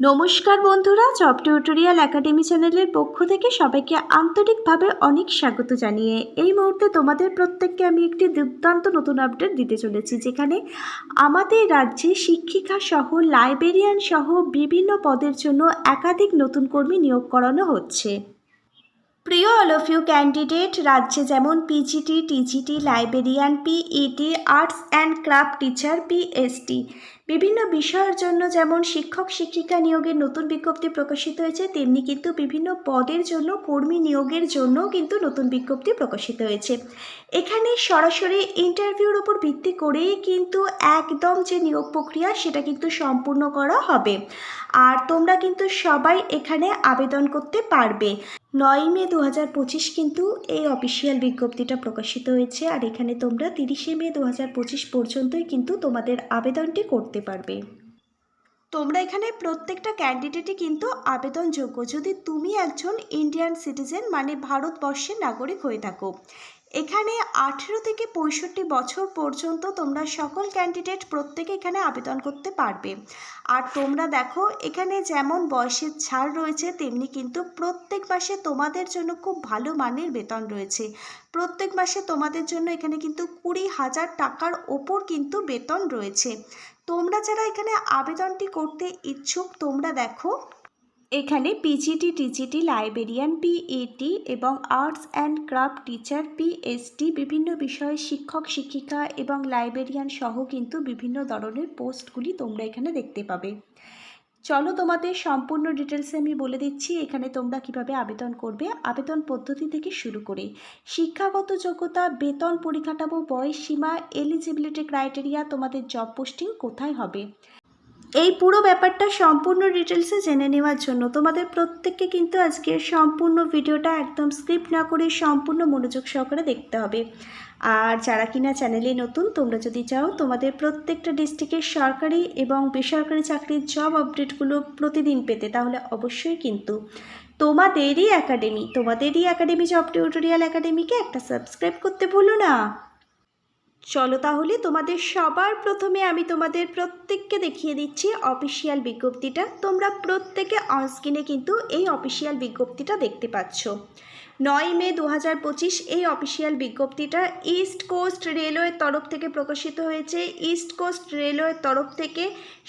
নমস্কার বন্ধুরা, job tutorial academy চ্যানেলের পক্ষ থেকে সবাইকে আন্তরিকভাবে অনেক স্বাগত জানিয়ে এই মুহূর্তে তোমাদের প্রত্যেককে আমি একটি দুর্দান্ত নতুন আপডেট দিতে চলেছি, যেখানে আমাদের রাজ্যে শিক্ষিকা সহ লাইব্রেরিয়ান সহ বিভিন্ন পদের জন্য একাধিক নতুন কর্মী নিয়োগ করানো হচ্ছে। প্রিয় অল অফ ইউ ক্যান্ডিডেট, রাজ্যে যেমন PGT TGT librarian PET arts and craft teacher PST বিভিন্ন বিষয়ের জন্য যেমন শিক্ষক, শিক্ষিকা নিয়োগের নতুন বিজ্ঞপ্তি প্রকাশিত হয়েছে, তেমনি কিন্তু বিভিন্ন পদের জন্য কর্মী নিয়োগের জন্যও কিন্তু নতুন বিজ্ঞপ্তি প্রকাশিত হয়েছে। এখানে সরাসরি ইন্টারভিউর ওপর ভিত্তি করেই কিন্তু একদম যে নিয়োগ প্রক্রিয়া, সেটা কিন্তু সম্পূর্ণ করা হবে। আর তোমরা কিন্তু সবাই এখানে আবেদন করতে পারবে। নয় মে দু হাজার পঁচিশ কিন্তু এই অফিসিয়াল বিজ্ঞপ্তিটা প্রকাশিত হয়েছে আর এখানে তোমরা তিরিশে মে দু হাজার পঁচিশ পর্যন্তই কিন্তু তোমাদের আবেদনটি করতে পারবে। তোমরা এখানে প্রত্যেকটা ক্যান্ডিডেটই কিন্তু আবেদনযোগ্য। যদি তুমি একজন ইন্ডিয়ান সিটিজেন মানে ভারতবর্ষের নাগরিক হয়ে থাকো এখানে আঠেরো থেকে পঁয়ষট্টি বছর পর্যন্ত তোমরা সকল ক্যান্ডিডেট প্রত্যেকে এখানে আবেদন করতে পারবে। আর তোমরা দেখো, এখানে যেমন বয়সের ছাড় রয়েছে, তেমনি কিন্তু প্রত্যেক মাসে তোমাদের জন্য খুব ভালো মানের বেতন রয়েছে। প্রত্যেক মাসে তোমাদের জন্য এখানে কিন্তু কুড়ি হাজার টাকার ওপর কিন্তু বেতন রয়েছে। তোমরা যারা এখানে আবেদনটি করতে ইচ্ছুক, তোমরা দেখো এখানে পিজিটি টিজিটি লাইব্রেরিয়ান পিইটি এবং arts and craft teacher PST বিভিন্ন বিষয়ে শিক্ষক, শিক্ষিকা এবং লাইব্রেরিয়ান সহ কিন্তু বিভিন্ন ধরনের পোস্টগুলি তোমরা এখানে দেখতে পাবে। চলো তোমাদের সম্পূর্ণ ডিটেলসে আমি বলে দিচ্ছি এখানে তোমরা কীভাবে আবেদন করবে। আবেদন পদ্ধতি থেকে শুরু করে শিক্ষাগত যোগ্যতা, বেতন, পরিকাঠামো বয়স সীমা এলিজিবিলিটি ক্রাইটেরিয়া তোমাদের জব পোস্টিং কোথায় হবে। এই পুরো ব্যাপারটা সম্পূর্ণ ডিটেলসে জেনে নেওয়ার জন্য তোমাদের প্রত্যেককে কিন্তু আজকের সম্পূর্ণ ভিডিওটা একদম স্ক্রিপ্ট না করে সম্পূর্ণ মনোযোগ সহকারে দেখতে হবে। আর যারা কিনা চ্যানেলে নতুন, তোমরা যদি চাও, তোমাদের প্রত্যেকটা ডিস্ট্রিক্টের সরকারি এবং বেসরকারি চাকরির জব আপডেটগুলো প্রতিদিন পেতে তাহলে অবশ্যই কিন্তু তোমাদেরই একাডেমি তোমাদেরই একাডেমি জব টিউটোরিয়াল একাডেমিকে একটা সাবস্ক্রাইব করতে ভুলো না। চলো তাহলে তোমাদের সবার প্রথমে আমি তোমাদের প্রত্যেককে দেখিয়ে দিচ্ছি অফিসিয়াল বিজ্ঞপ্তিটা। তোমরা প্রত্যেকে অনস্ক্রিনে কিন্তু এই অফিসিয়াল বিজ্ঞপ্তিটা দেখতে পাচ্ছ। নয় মে দু হাজার পঁচিশ এই অফিসিয়াল বিজ্ঞপ্তিটা ইস্ট কোস্ট রেলওয়ের তরফ থেকে প্রকাশিত হয়েছে। ইস্ট কোস্ট রেলওয়ের তরফ থেকে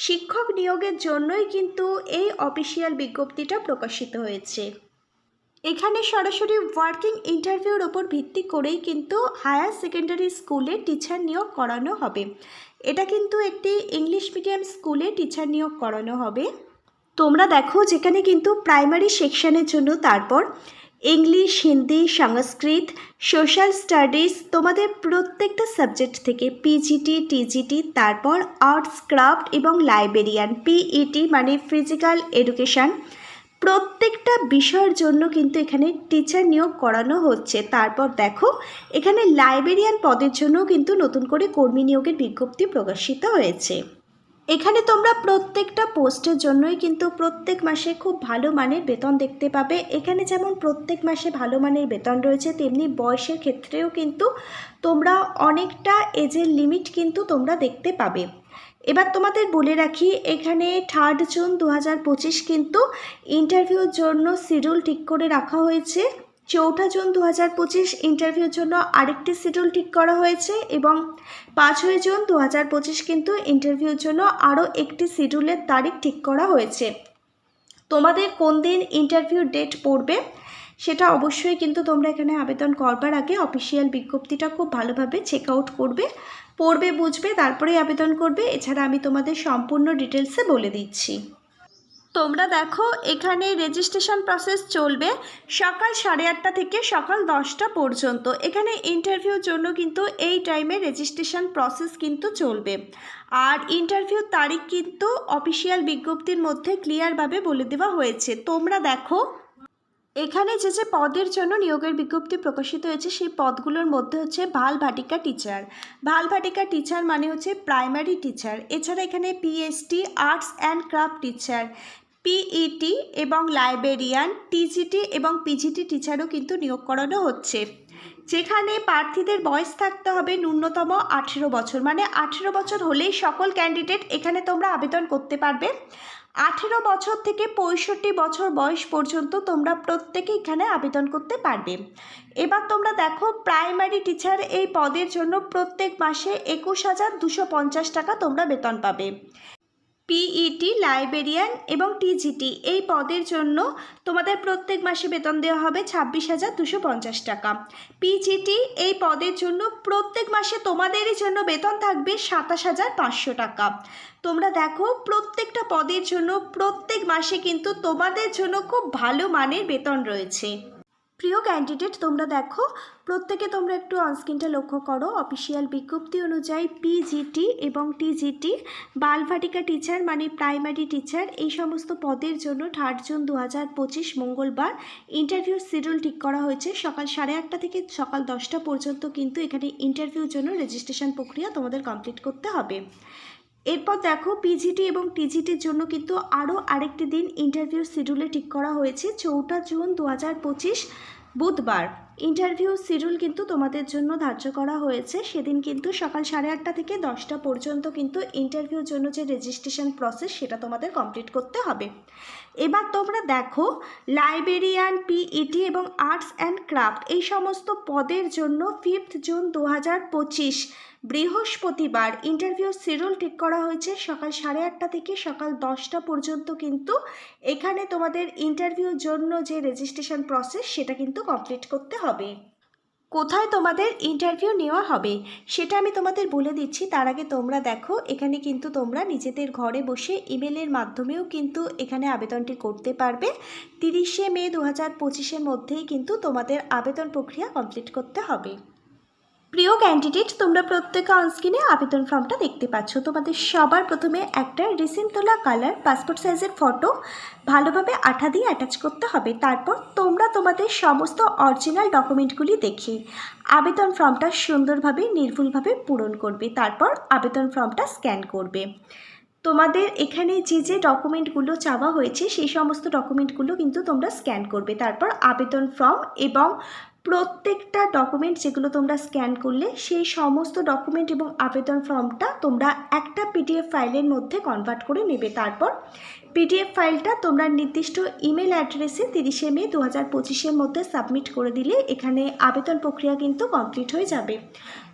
শিক্ষক নিয়োগের জন্যই কিন্তু এই অফিসিয়াল বিজ্ঞপ্তিটা প্রকাশিত হয়েছে। এখানে সরাসরি ওয়ার্কিং ইন্টারভিউর ওপর ভিত্তি করেই কিন্তু হায়ার সেকেন্ডারি স্কুলে টিচার নিয়োগ করানো হবে। এটা কিন্তু একটি ইংলিশ মিডিয়াম স্কুলে টিচার নিয়োগ করানো হবে। তোমরা দেখো যেখানে কিন্তু প্রাইমারি সেকশনের জন্য তারপর English Hindi Sanskrit social studies তোমাদের প্রত্যেকটা সাবজেক্ট থেকে পিজিটি টিজিটি তারপর আর্টস ক্রাফট এবং লাইব্রেরিয়ান পিইটি মানে ফিজিক্যাল এডুকেশান প্রত্যেকটা বিষয়ের জন্য কিন্তু এখানে টিচার নিয়োগ করানো হচ্ছে। তারপর দেখো, এখানে লাইব্রেরিয়ান পদের জন্য কিন্তু নতুন করে কর্মী নিয়োগের বিজ্ঞপ্তি প্রকাশিত হয়েছে। এখানে তোমরা প্রত্যেকটা পোস্টের জন্যই কিন্তু প্রত্যেক মাসে খুব ভালো মানের বেতন দেখতে পাবে। এখানে যেমন প্রত্যেক মাসে ভালো মানের বেতন রয়েছে, তেমনি বয়সের ক্ষেত্রেও কিন্তু তোমরা অনেকটা এজের লিমিট কিন্তু তোমরা দেখতে পাবে। এবার তোমাদের বলে রাখি, এখানে থার্ড জুন দু হাজার পঁচিশ কিন্তু ইন্টারভিউর জন্য শিডিউল ঠিক করে রাখা হয়েছে। চৌঠা জুন দু হাজার পঁচিশ ইন্টারভিউর জন্য আরেকটি শিডিউল ঠিক করা হয়েছে এবং পাঁচই জুন দু হাজার পঁচিশ কিন্তু ইন্টারভিউর জন্য আরও একটি শিডিউলের তারিখ ঠিক করা হয়েছে। তোমাদের কোন দিন ইন্টারভিউ ডেট পড়বে? সেটা অবশ্যই কিন্তু তোমরা এখানে আবেদন করবার আগে অফিসিয়াল বিজ্ঞপ্তিটা খুব ভালোভাবে চেক আউট করবে, পড়বে, বুঝবে, তারপরেই আবেদন করবে। এছাড়া আমি তোমাদের সম্পূর্ণ ডিটেলসে বলে দিচ্ছি। তোমরা দেখো, এখানে রেজিস্ট্রেশন প্রসেস চলবে সকাল সাড়ে আটটা থেকে সকাল দশটা পর্যন্ত। এখানে ইন্টারভিউর জন্য কিন্তু এই টাইমে রেজিস্ট্রেশন প্রসেস কিন্তু চলবে। আর ইন্টারভিউর তারিখ কিন্তু অফিসিয়াল বিজ্ঞপ্তির মধ্যে ক্লিয়ারভাবে বলে দেওয়া হয়েছে। তোমরা দেখো এখানে যে যে পদের জন্য নিয়োগের বিজ্ঞপ্তি প্রকাশিত হয়েছে, সেই পদগুলোর মধ্যে হচ্ছে ভালো ভাটিকা টিচার ভালো ভাটিকা টিচার মানে হচ্ছে প্রাইমারি টিচার এছাড়া এখানে PST arts and craft teacher PET এবং লাইব্রেরিয়ান টিজিটি এবং পিজিটি টিচারও কিন্তু নিয়োগ করানো হচ্ছে। যেখানে প্রার্থীদের বয়স থাকতে হবে ন্যূনতম আঠেরো বছর। মানে আঠেরো বছর হলেই সকল ক্যান্ডিডেট এখানে তোমরা আবেদন করতে পারবে। আঠেরো বছর থেকে পঁয়ষট্টি বছর বয়স পর্যন্ত তোমরা প্রত্যেকে এখানে আবেদন করতে পারবে। এবার তোমরা দেখো প্রাইমারি টিচার এই পদের জন্য প্রত্যেক মাসে একুশ হাজার দুশো পঞ্চাশ টাকা তোমরা বেতন পাবে। পিইটি লাইব্রেরিয়ান এবং টিজিটি এই পদের জন্য তোমাদের প্রত্যেক মাসে বেতন দেওয়া হবে ছাব্বিশ হাজার দুশো পঞ্চাশ টাকা। পিজিটি এই পদের জন্য প্রত্যেক মাসে তোমাদেরই জন্য বেতন থাকবে সাতাশ হাজার পাঁচশো টাকা। তোমরা দেখো, প্রত্যেকটা পদের জন্য প্রত্যেক মাসে কিন্তু তোমাদের জন্য খুব ভালো মানের বেতন রয়েছে। প্রিয় ক্যান্ডিডেট তোমরা দেখো, প্রত্যেকে তোমরা একটু অনস্ক্রিনটা লক্ষ্য করো। অফিসিয়াল বিজ্ঞপ্তি অনুযায়ী পিজিটি এবং টিজিটি বালভাটিকা টিচার মানে প্রাইমারি টিচার এই সমস্ত পদের জন্য থার্ড জুন দু হাজার পঁচিশ মঙ্গলবার ইন্টারভিউর শিডিউল ঠিক করা হয়েছে। সকাল সাড়ে আটটা থেকে সকাল দশটা পর্যন্ত কিন্তু এখানে ইন্টারভিউর জন্য রেজিস্ট্রেশন প্রক্রিয়া তোমাদের কমপ্লিট করতে হবে। এরপর দেখো পিজিটি এবং টিজিটির জন্য কিন্তু আরও আরেকটি দিন ইন্টারভিউ শিডিউলে ঠিক করা হয়েছে। চৌঠা জুন দু হাজার পঁচিশ বুধবার। ইন্টারভিউ শিডিউল কিন্তু তোমাদের জন্য ধার্য করা হয়েছে। সেদিন কিন্তু সকাল সাড়ে আটটা থেকে দশটা পর্যন্ত কিন্তু ইন্টারভিউর জন্য যে রেজিস্ট্রেশন প্রসেস সেটা তোমাদের কমপ্লিট করতে হবে। এবার তোমরা দেখো লাইব্রেরিয়ান পিইটি এবং আর্টস অ্যান্ড ক্রাফট এই সমস্ত পদের জন্য ফিফথ জুন দু হাজার পঁচিশ, বৃহস্পতিবার ইন্টারভিউ শিডিউল ঠিক করা হয়েছে সকাল সাড়ে আটটা থেকে সকাল দশটা পর্যন্ত কিন্তু এখানে তোমাদের ইন্টারভিউর জন্য যে রেজিস্ট্রেশন প্রসেস সেটা কিন্তু কমপ্লিট করতে হবে। কোথায় তোমাদের ইন্টারভিউ নেওয়া হবে? সেটা আমি তোমাদের বলে দিচ্ছি। তার আগে তোমরা দেখো, এখানে কিন্তু তোমরা নিজেদের ঘরে বসে ইমেলের মাধ্যমেও কিন্তু এখানে আবেদনটি করতে পারবে। তিরিশে মে দু হাজার পঁচিশের মধ্যেই কিন্তু তোমাদের আবেদন প্রক্রিয়া কমপ্লিট করতে হবে। প্রিয় ক্যান্ডিডেট তোমরা প্রত্যেকে অনস্ক্রিনে আবেদন ফর্মটা দেখতে পাচ্ছ। তোমাদের সবার প্রথমে একটা রিসেন্ট তোলা কালার পাসপোর্ট সাইজের ফটো ভালোভাবে আঠা দিয়ে অ্যাটাচ করতে হবে। তারপর তোমরা তোমাদের সমস্ত অরিজিনাল ডকুমেন্টগুলি দেখে আবেদন ফর্মটা সুন্দরভাবে, নির্ভুলভাবে পূরণ করবে। তারপর আবেদন ফর্মটা স্ক্যান করবে। তোমাদের এখানে যে যে ডকুমেন্টগুলো চাওয়া হয়েছে, সেই সমস্ত ডকুমেন্টগুলো কিন্তু তোমরা স্ক্যান করবে। তারপর আবেদন ফর্ম এবং প্রত্যেকটা ডকুমেন্ট যেগুলো তোমরা স্ক্যান করলে, সেই সমস্ত ডকুমেন্ট এবং আবেদন ফর্মটা তোমরা একটা পিডিএফ ফাইলের মধ্যে কনভার্ট করে নেবে। তারপর পিডিএফ ফাইলটা তোমরা নির্দিষ্ট ইমেল অ্যাড্রেসে তিরিশে মে দু হাজার পঁচিশের মধ্যে সাবমিট করে দিলে এখানে আবেদন প্রক্রিয়া কিন্তু কমপ্লিট হয়ে যাবে।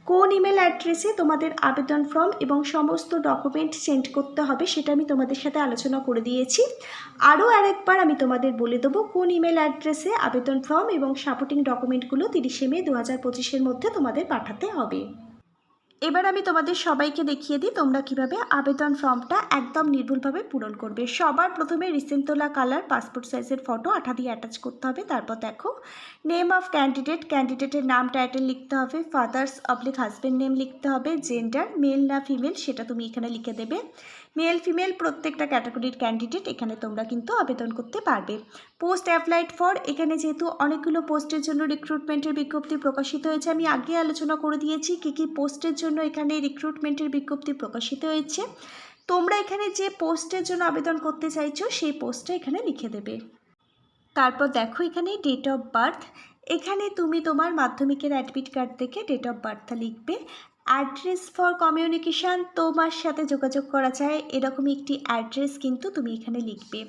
কোন ইমেল অ্যাড্রেসে তোমাদের আবেদন ফর্ম এবং সমস্ত ডকুমেন্ট সেন্ড করতে হবে সেটা আমি তোমাদের সাথে আলোচনা করে দিয়েছি। আরও আরেকবার আমি তোমাদের বলে দেবো কোন ইমেল অ্যাড্রেসে আবেদন ফর্ম এবং সাপোর্টিং ডকুমেন্টগুলো তিরিশে মে দু হাজার পঁচিশের মধ্যে তোমাদের পাঠাতে হবে। এবার আমি তোমাদের সবাইকে দেখিয়ে দিই তোমরা কীভাবে আবেদন ফর্মটা একদম নির্ভুলভাবে পূরণ করবে। সবার প্রথমে রিসেন্ট তোলা কালার পাসপোর্ট সাইজের ফটো আঠা দিয়ে অ্যাটাচ করতে হবে। তারপর দেখো নেম অফ ক্যান্ডিডেট ক্যান্ডিডেটের নাম টাইটেল লিখতে হবে ফাদার্স অবলিক হাজব্যান্ড নেম লিখতে হবে জেন্ডার মেল না ফিমেল সেটা তুমি এখানে লিখে দেবে। মেল, ফিমেল প্রত্যেকটা ক্যাটাগরির ক্যান্ডিডেট এখানে তোমরা কিন্তু আবেদন করতে পারবে। পোস্ট অ্যাপ্লাইড ফর এখানে যেহেতু অনেকগুলো পোস্টের জন্য রিক্রুটমেন্টের বিজ্ঞপ্তি প্রকাশিত হয়েছে, আমি আগে আলোচনা করে দিয়েছি কী কী পোস্টের জন্য এখানে রিক্রুটমেন্টের বিজ্ঞপ্তি প্রকাশিত হয়েছে। তোমরা এখানে যে পোস্টের জন্য আবেদন করতে চাইছো, সেই পোস্টটা এখানে লিখে দেবে। তারপর দেখো এখানে ডেট অফ বার্থ এখানে তুমি তোমার মাধ্যমিকের অ্যাডমিট কার্ড থেকে ডেট অফ বার্থটা লিখবে। অ্যাড্রেস ফর কমিউনিকেশান তোমার সাথে যোগাযোগ করা যায়। এরকমই একটি অ্যাড্রেস কিন্তু তুমি এখানে লিখবে।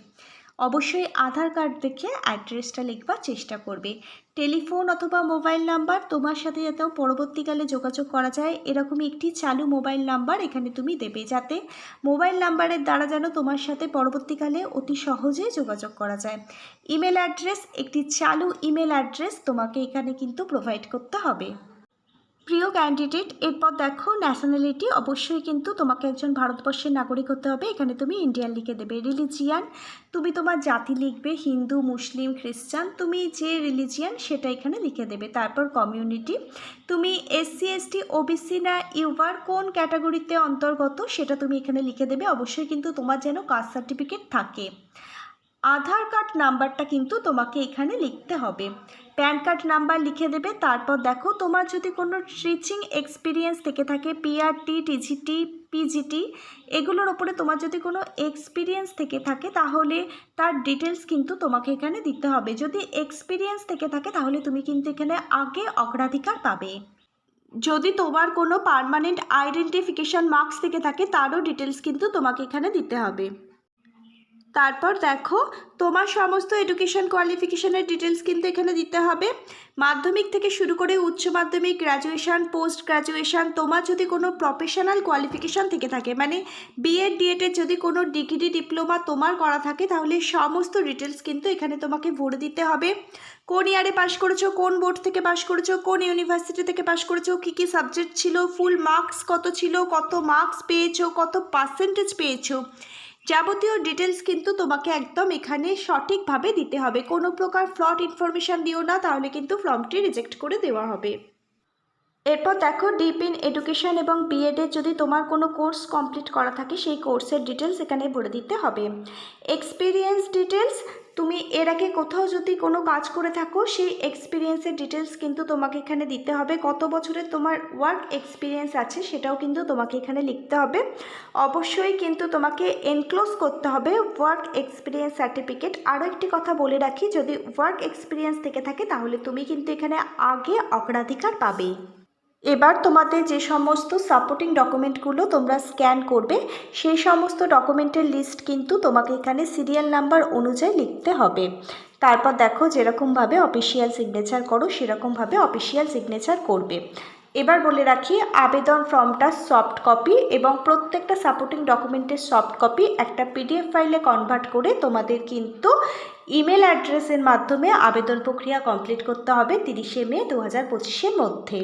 অবশ্যই আধার কার্ড দেখে অ্যাড্রেসটা লিখবার চেষ্টা করবে। টেলিফোন অথবা মোবাইল নাম্বার তোমার সাথে যাতে পরবর্তীকালে যোগাযোগ করা যায়, এরকমই একটি চালু মোবাইল নাম্বার এখানে তুমি দেবে যাতে মোবাইল নাম্বারের দ্বারা যেন তোমার সাথে পরবর্তীকালে অতি সহজে যোগাযোগ করা যায়। ইমেল অ্যাড্রেস, একটি চালু ইমেল অ্যাড্রেস তোমাকে এখানে কিন্তু প্রোভাইড করতে হবে। প্রিয় ক্যান্ডিডেট এরপর দেখো ন্যাশনালিটি অবশ্যই কিন্তু তোমাকে একজন ভারতবর্ষের নাগরিক হতে হবে। এখানে তুমি ইন্ডিয়ান লিখে দেবে। রিলিজিয়ান তুমি তোমার জাতি লিখবে, হিন্দু, মুসলিম, খ্রিস্টান, তুমি যে রিলিজিয়ান সেটা এখানে লিখে দেবে। তারপর কমিউনিটি তুমি এসসি এসটি ওবিসি না ইউবার কোন ক্যাটাগরিতে অন্তর্গত সেটা তুমি এখানে লিখে দেবে। অবশ্যই কিন্তু তোমার যেন কাস্ট সার্টিফিকেট থাকে। আধার কার্ড নাম্বারটা কিন্তু তোমাকে এখানে লিখতে হবে। প্যান কার্ড নাম্বার লিখে দেবে, তারপর দেখো তোমার যদি কোনো টিচিং এক্সপিরিয়েন্স থেকে থাকে পিআরটি টিজিটি পিজিটি এগুলোর ওপরে তোমার যদি কোনো এক্সপিরিয়েন্স থেকে থাকে, তাহলে তার ডিটেলস কিন্তু তোমাকে এখানে দিতে হবে। যদি এক্সপিরিয়েন্স থেকে থাকে, তাহলে তুমি কিন্তু এখানে আগে অগ্রাধিকার পাবে। যদি তোমার কোনো পার্মানেন্ট আইডেন্টিফিকেশান মার্কস থেকে থাকে, তারও ডিটেলস কিন্তু তোমাকে এখানে দিতে হবে। তারপর দেখো, তোমার সমস্ত এডুকেশন কোয়ালিফিকেশানের ডিটেলস কিন্তু এখানে দিতে হবে। মাধ্যমিক থেকে শুরু করে উচ্চ মাধ্যমিক গ্র্যাজুয়েশন পোস্ট গ্র্যাজুয়েশন তোমার যদি কোনো প্রফেশনাল কোয়ালিফিকেশন থেকে থাকে মানে বিএড ডিএডের যদি কোনো ডিগ্রি ডিপ্লোমা তোমার করা থাকে, তাহলে সমস্ত ডিটেলস কিন্তু এখানে তোমাকে ভরে দিতে হবে। কোন ইয়ারে পাশ করেছ, কোন বোর্ড থেকে পাশ করেছ, কোন ইউনিভার্সিটি থেকে পাশ করেছ, কী কী সাবজেক্ট ছিল ফুল মার্কস কত ছিল, কত মার্কস পেয়েছ, কত পার্সেন্টেজ পেয়েছ? যাবতীয় ডিটেলস কিন্তু তোমাকে একদম এখানে সঠিকভাবে দিতে হবে। কোনো প্রকার ফ্লড ইনফরমেশান দিও না, তাহলে কিন্তু ফর্মটি রিজেক্ট করে দেওয়া হবে। এরপর দেখো ডিপ ইন এডুকেশন এবং বিএডের যদি তোমার কোনো কোর্স কমপ্লিট করা থাকে, সেই কোর্সের ডিটেলস এখানে ভরে দিতে হবে। এক্সপিরিয়েন্স ডিটেলস তুমি এর আগে কোথাও যদি কোনো কাজ করে থাকো, সেই এক্সপিরিয়েন্সের ডিটেলস কিন্তু তোমাকে এখানে দিতে হবে। কত বছরের তোমার ওয়ার্ক এক্সপিরিয়েন্স আছে, সেটাও কিন্তু তোমাকে এখানে লিখতে হবে। অবশ্যই কিন্তু তোমাকে এনক্লোজ করতে হবে ওয়ার্ক এক্সপিরিয়েন্স সার্টিফিকেট আরও একটি কথা বলে রাখি, যদি ওয়ার্ক এক্সপিরিয়েন্স থেকে থাকে, তাহলে তুমি কিন্তু এখানে আগে অগ্রাধিকার পাবে। এবার তোমাদের যে সমস্ত সাপোর্টিং ডকুমেন্টগুলো তোমরা স্ক্যান করবে, সেই সমস্ত ডকুমেন্টের লিস্ট কিন্তু তোমাকে এখানে সিরিয়াল নাম্বার অনুযায়ী লিখতে হবে। তারপর দেখো যেরকমভাবে অফিসিয়াল সিগনেচার করো, সেরকমভাবে অফিসিয়াল সিগনেচার করবে। এবার বলে রাখি, আবেদন ফর্মটা সফট কপি এবং প্রত্যেকটা সাপোর্টিং ডকুমেন্টের সফট কপি একটা পিডিএফ ফাইলে কনভার্ট করে তোমাদের কিন্তু ইমেল অ্যাড্রেসের মাধ্যমে আবেদন প্রক্রিয়া কমপ্লিট করতে হবে তিরিশে মে দু হাজার পঁচিশের মধ্যে।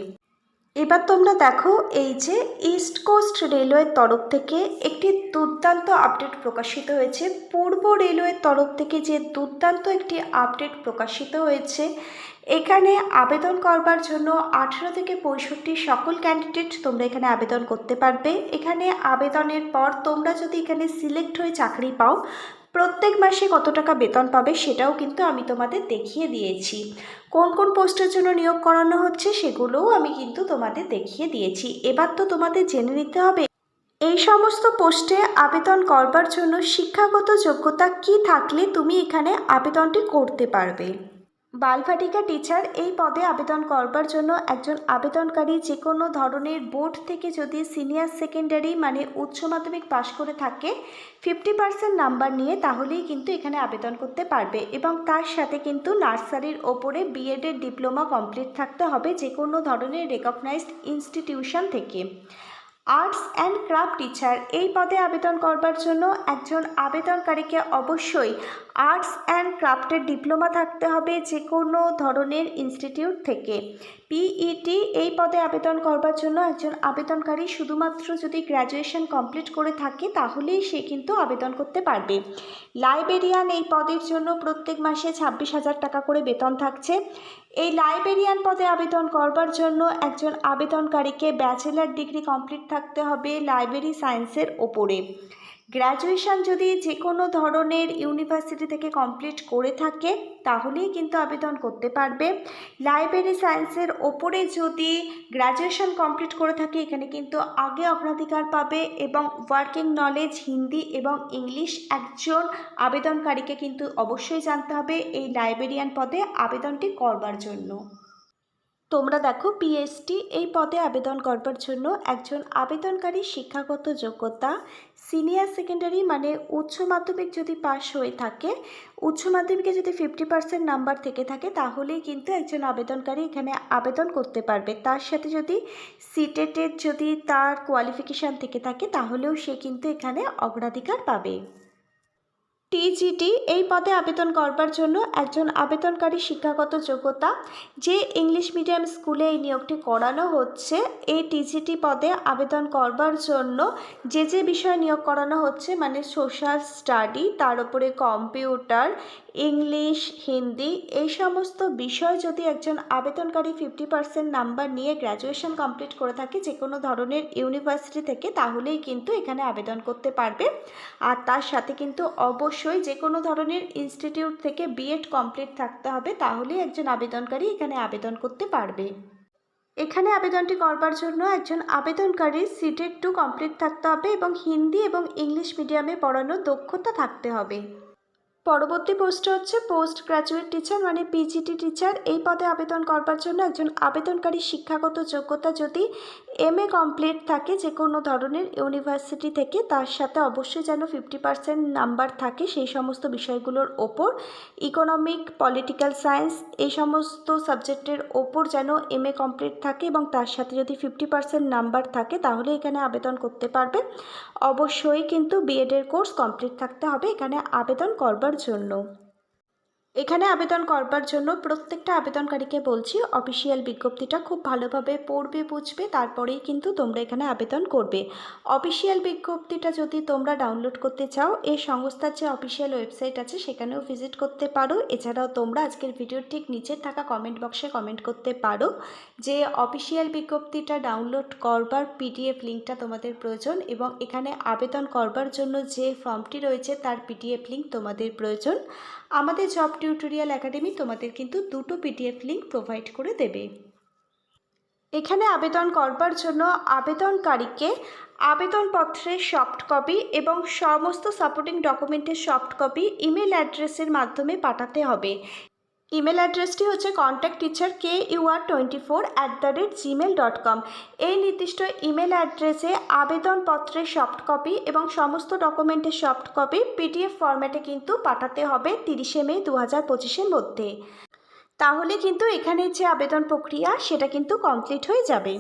এবার তোমরা দেখো এই যে ইস্ট কোস্ট রেলওয়ের তরফ থেকে একটি দুর্দান্ত আপডেট প্রকাশিত হয়েছে। পূর্ব রেলওয়ের তরফ থেকে যে দুর্দান্ত একটি আপডেট প্রকাশিত হয়েছে, এখানে আবেদন করবার জন্য আঠেরো থেকে পঁয়ষট্টি সকল ক্যান্ডিডেট তোমরা এখানে আবেদন করতে পারবে। এখানে আবেদনের পর তোমরা যদি এখানে সিলেক্ট হয়ে চাকরি পাও প্রত্যেক মাসে কত টাকা বেতন পাবে সেটাও কিন্তু আমি তোমাদের দেখিয়ে দিয়েছি। কোন কোন পোস্টের জন্য নিয়োগ করানো হচ্ছে সেগুলোও আমি কিন্তু তোমাদের দেখিয়ে দিয়েছি। এবার তো তোমাদের জেনে নিতে হবে, এই সমস্ত পোস্টে আবেদন করবার জন্য শিক্ষাগত যোগ্যতা কি থাকলে তুমি এখানে আবেদনটি করতে পারবে? বালভাটিকা টিচার এই পদে আবেদন করবার জন্য একজন আবেদনকারী যে কোনো ধরনের বোর্ড থেকে যদি সিনিয়র সেকেন্ডারি মানে উচ্চ মাধ্যমিক পাশ করে থাকে, ফিফটি পার্সেন্ট নাম্বার নিয়ে তাহলেই কিন্তু এখানে আবেদন করতে পারবে এবং তার সাথে কিন্তু নার্সারির ওপরে বিএডের ডিপ্লোমা কমপ্লিট থাকতে হবে যে কোনো ধরনের রেকগনাইজড ইনস্টিটিউশন থেকে। Arts and craft teacher. এই পদে আবেদন করবার জন্য একজন আবেদনকারীকে অবশ্যই আর্টস অ্যান্ড ক্রাফটের ডিপ্লোমা থাকতে হবে যে কোনো ধরনের ইনস্টিটিউট থেকে। পিইটি এই পদে আবেদন করবার জন্য একজন আবেদনকারী শুধুমাত্র যদি গ্র্যাজুয়েশন কমপ্লিট করে থাকে তাহলেই সে কিন্তু আবেদন করতে পারবে। লাইব্রেরিয়ান এই পদের জন্য প্রত্যেক মাসে ছাব্বিশ হাজার টাকা করে বেতন থাকছে। এই লাইব্রেরিয়ান পদে আবেদন করবার জন্য একজন আবেদনকারীকে ব্যাচেলার ডিগ্রি কমপ্লিট থাকতে হবে লাইব্রেরি সায়েন্সের ওপরে। গ্র্যাজুয়েশন যদি যে কোনো ধরনের ইউনিভার্সিটি থেকে কমপ্লিট করে থাকে, তাহলেই কিন্তু আবেদন করতে পারবে। লাইব্রেরি সায়েন্সের ওপরে যদি গ্র্যাজুয়েশন কমপ্লিট করে থাকে, এখানে কিন্তু আগে অগ্রাধিকার পাবে এবং ওয়ার্কিং নলেজ হিন্দি এবং ইংলিশ একজন আবেদনকারীকে কিন্তু অবশ্যই জানতে হবে এই লাইব্রেরিয়ান পদে আবেদনটি করবার জন্য। তোমরা দেখো পিএসটি এই পদে আবেদন করবার জন্য একজন আবেদনকারী শিক্ষাগত যোগ্যতা। সিনিয়র সেকেন্ডারি মানে উচ্চ মাধ্যমিক যদি পাশ হয়ে থাকে, উচ্চ মাধ্যমিকে যদি ফিফটি পার্সেন্ট নাম্বার থেকে থাকে, তাহলেই কিন্তু একজন আবেদনকারী এখানে আবেদন করতে পারবে। তার সাথে যদি সিটেটের যদি তার কোয়ালিফিকেশান থেকে থাকে, তাহলেও সে কিন্তু এখানে অগ্রাধিকার পাবে। টিজিটি এই পদে আবেদন করবার জন্য একজন আবেদনকারী শিক্ষাগত যোগ্যতা যে ইংলিশ মিডিয়াম স্কুলে এই নিয়োগটি করানো হচ্ছে, এই টিজিটি পদে আবেদন করবার জন্য যে যে বিষয় নিয়োগ করানো হচ্ছে মানে সোশ্যাল স্টাডি, তার উপরে কম্পিউটার, ইংলিশ, হিন্দি, এই সমস্ত বিষয় যদি একজন আবেদনকারী ফিফটি পার্সেন্ট নাম্বার নিয়ে গ্র্যাজুয়েশন কমপ্লিট করে থাকে যে কোনো ধরনের ইউনিভার্সিটি থেকে, তাহলেই কিন্তু এখানে আবেদন করতে পারবে। আর তার সাথে কিন্তু অবশ্যই যে কোনো ধরনের ইনস্টিটিউট থেকে বিএড কমপ্লিট থাকতে হবে, তাহলেই একজন আবেদনকারী এখানে আবেদন করতে পারবে। এখানে আবেদনটি করবার জন্য একজন আবেদনকারীর সিটেড টু কমপ্লিট থাকতে হবে এবং হিন্দি এবং ইংলিশ মিডিয়ামে পড়ানোর দক্ষতা থাকতে হবে। পরবর্তী পোস্টটা হচ্ছে পোস্ট গ্রাজুয়েট টিচার মানে পিজিটি টিচার। এই পদে আবেদন করবার জন্য একজন আবেদনকারী শিক্ষাগত যোগ্যতা যদি এম এ কমপ্লিট থাকে যে কোনো ধরনের ইউনিভার্সিটি থেকে, তার সাথে অবশ্যই যেন ফিফটি পার্সেন্ট নাম্বার থাকে সেই সমস্ত বিষয়গুলোর ওপর। ইকোনমিক, পলিটিক্যাল সায়েন্স, এই সমস্ত সাবজেক্টের ওপর যেন এম এ কমপ্লিট থাকে এবং তার সাথে যদি ফিফটি পার্সেন্ট নাম্বার থাকে, তাহলে এখানে আবেদন করতে পারবে। অবশ্যই কিন্তু বিএডের কোর্স কমপ্লিট থাকতে হবে। এখানে আবেদন করবার জন্য। এখানে আবেদন করবার জন্য প্রত্যেকটা আবেদনকারীকে বলছি অফিসিয়াল বিজ্ঞপ্তিটা খুব ভালোভাবে পড়বে, বুঝবে, তারপরেই কিন্তু তোমরা এখানে আবেদন করবে। অফিসিয়াল বিজ্ঞপ্তিটা যদি তোমরা ডাউনলোড করতে চাও এই সংস্থার যে অফিসিয়াল ওয়েবসাইট আছে, সেখানেও ভিজিট করতে পারো। এছাড়াও তোমরা আজকের ভিডিওর ঠিক নিচে থাকা কমেন্ট বক্সে কমেন্ট করতে পারো যে অফিসিয়াল বিজ্ঞপ্তিটা ডাউনলোড করবার পিডিএফ লিঙ্কটা তোমাদের প্রয়োজন এবং এখানে আবেদন করবার জন্য যে ফর্মটি রয়েছে, তার পিডিএফ লিঙ্ক তোমাদের প্রয়োজন। আমাদের জব টিউটোরিয়াল একাডেমি তোমাদের কিন্তু দুটো পিডিএফ লিঙ্ক প্রোভাইড করে দেবে। এখানে আবেদন করবার জন্য আবেদনকারীকে আবেদনপত্রের সফট কপি এবং সমস্ত সাপোর্টিং ডকুমেন্টের সফট কপি ইমেল অ্যাড্রেসের মাধ্যমে পাঠাতে হবে। ইমেল অ্যাড্রেসটি হচ্ছে contact teacher K UR twenty four at the rate Gmail dot com এই নির্দিষ্ট ইমেল অ্যাড্রেসে আবেদনপত্রের সফট কপি এবং সমস্ত ডকুমেন্টের সফট কপি পিডিএফ ফর্ম্যাটে কিন্তু পাঠাতে হবে তিরিশে মে দু হাজার পঁচিশের মধ্যে। তাহলে কিন্তু এখানে যে আবেদন প্রক্রিয়া, সেটা কিন্তু কমপ্লিট হয়ে যাবে।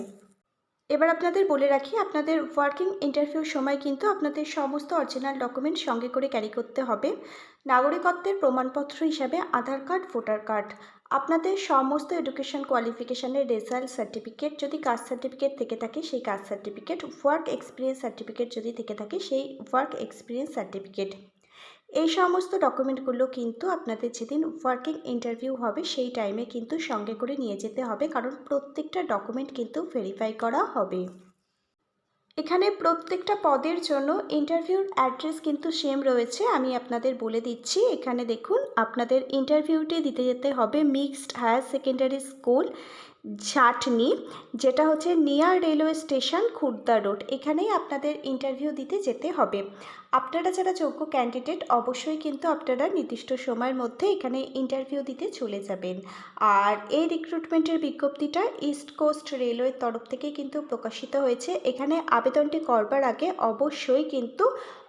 এবার আপনাদের বলে রাখি, আপনাদের ওয়ার্কিং ইন্টারভিউর সময় কিন্তু আপনাদের সমস্ত অরিজিনাল ডকুমেন্ট সঙ্গে করে ক্যারি করতে হবে। নাগরিকত্বের প্রমাণপত্র হিসাবে আধার কার্ড ভোটার কার্ড আপনাদের সমস্ত এডুকেশন কোয়ালিফিকেশানের রেজাল্ট সার্টিফিকেট যদি কাস্ট সার্টিফিকেট থেকে থাকে, সেই caste certificate work experience certificate যদি থেকে থাকে, সেই ওয়ার্ক এক্সপিরিয়েন্স সার্টিফিকেট এই সমস্ত ডকুমেন্টগুলো কিন্তু আপনাদের যেদিন ওয়ার্কিং ইন্টারভিউ হবে, সেই টাইমে কিন্তু সঙ্গে করে নিয়ে যেতে হবে। কারণ প্রত্যেকটা ডকুমেন্ট কিন্তু ভেরিফাই করা হবে। এখানে প্রত্যেকটা পদের জন্য ইন্টারভিউর অ্যাড্রেস কিন্তু সেম রয়েছে। আমি আপনাদের বলে দিচ্ছি, এখানে দেখুন, আপনাদের ইন্টারভিউটি দিতে যেতে হবে mixed higher secondary school Jhatni, যেটা হচ্ছে near railway station Khurda road এখানেই আপনাদের ইন্টারভিউ দিতে যেতে হবে। আপনারা যারা যোগ্য ক্যান্ডিডেট অবশ্যই কিন্তু আপনারা নির্দিষ্ট সময়ের মধ্যে এখানে ইন্টারভিউ দিতে চলে যাবেন। আর এই রিক্রুটমেন্টের বিজ্ঞপ্তিটা ইস্ট কোস্ট রেলওয়ের তরফ থেকে কিন্তু প্রকাশিত হয়েছে। এখানে আবেদনটি করবার আগে অবশ্যই কিন্তু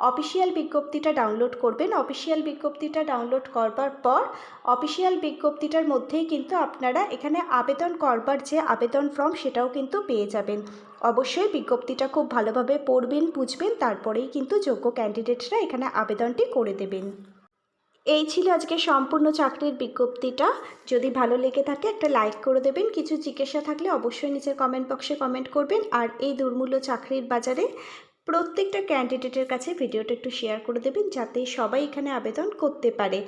অফিসিয়াল বিজ্ঞপ্তিটা ডাউনলোড করবেন। অফিসিয়াল বিজ্ঞপ্তিটা ডাউনলোড করবার পর অফিসিয়াল বিজ্ঞপ্তিটার মধ্যেই কিন্তু আপনারা এখানে আবেদন করবার যে আবেদন ফর্ম সেটাও কিন্তু পেয়ে যাবেন। অবশ্যই বিজ্ঞপ্তিটা খুব ভালোভাবে পড়বেন, বুঝবেন, তারপরেই কিন্তু যোগ্য ক্যান্ডিডেটরা এখানে আবেদনটি করে দেবেন। এই ছিল আজকে সম্পূর্ণ চাকরির বিজ্ঞপ্তিটা। যদি ভালো লেগে থাকে একটা লাইক করে দেবেন, কিছু জিজ্ঞাসা থাকলে অবশ্যই নিচের কমেন্ট বক্সে কমেন্ট করবেন। আর এই দুর্মূল্য চাকরির বাজারে প্রত্যেকটা ক্যান্ডিডেটের কাছে ভিডিওটা একটু শেয়ার করে দেবেন, যাতে সবাই এখানে আবেদন করতে পারে।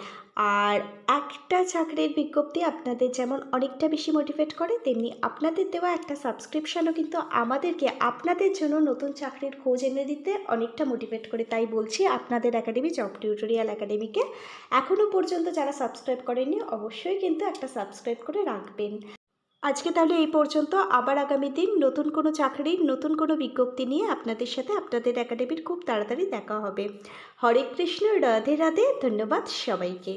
আর একটা চাকরির বিজ্ঞপ্তি আপনাদের যেমন অনেকটা বেশি মোটিভেট করে, তেমনি আপনাদের দেওয়া একটা সাবস্ক্রিপশানও কিন্তু আমাদেরকে আপনাদের জন্য নতুন চাকরির খোঁজ এনে দিতে অনেকটা মোটিভেট করে। তাই বলছি আপনাদের একাডেমি জব টিউটোরিয়াল একাডেমিকে এখনও পর্যন্ত যারা সাবস্ক্রাইব করেননি, অবশ্যই কিন্তু একটা সাবস্ক্রাইব করে রাখবেন। আজকে তাহলে এই পর্যন্ত। আবার আগামী দিন নতুন কোনো চাকরির নতুন কোনো বিজ্ঞপ্তি নিয়ে আপনাদের সাথে আপনাদের একাডেমির খুব তাড়াতাড়ি দেখা হবে। হরে কৃষ্ণ, রাধে রাধে, ধন্যবাদ সবাইকে।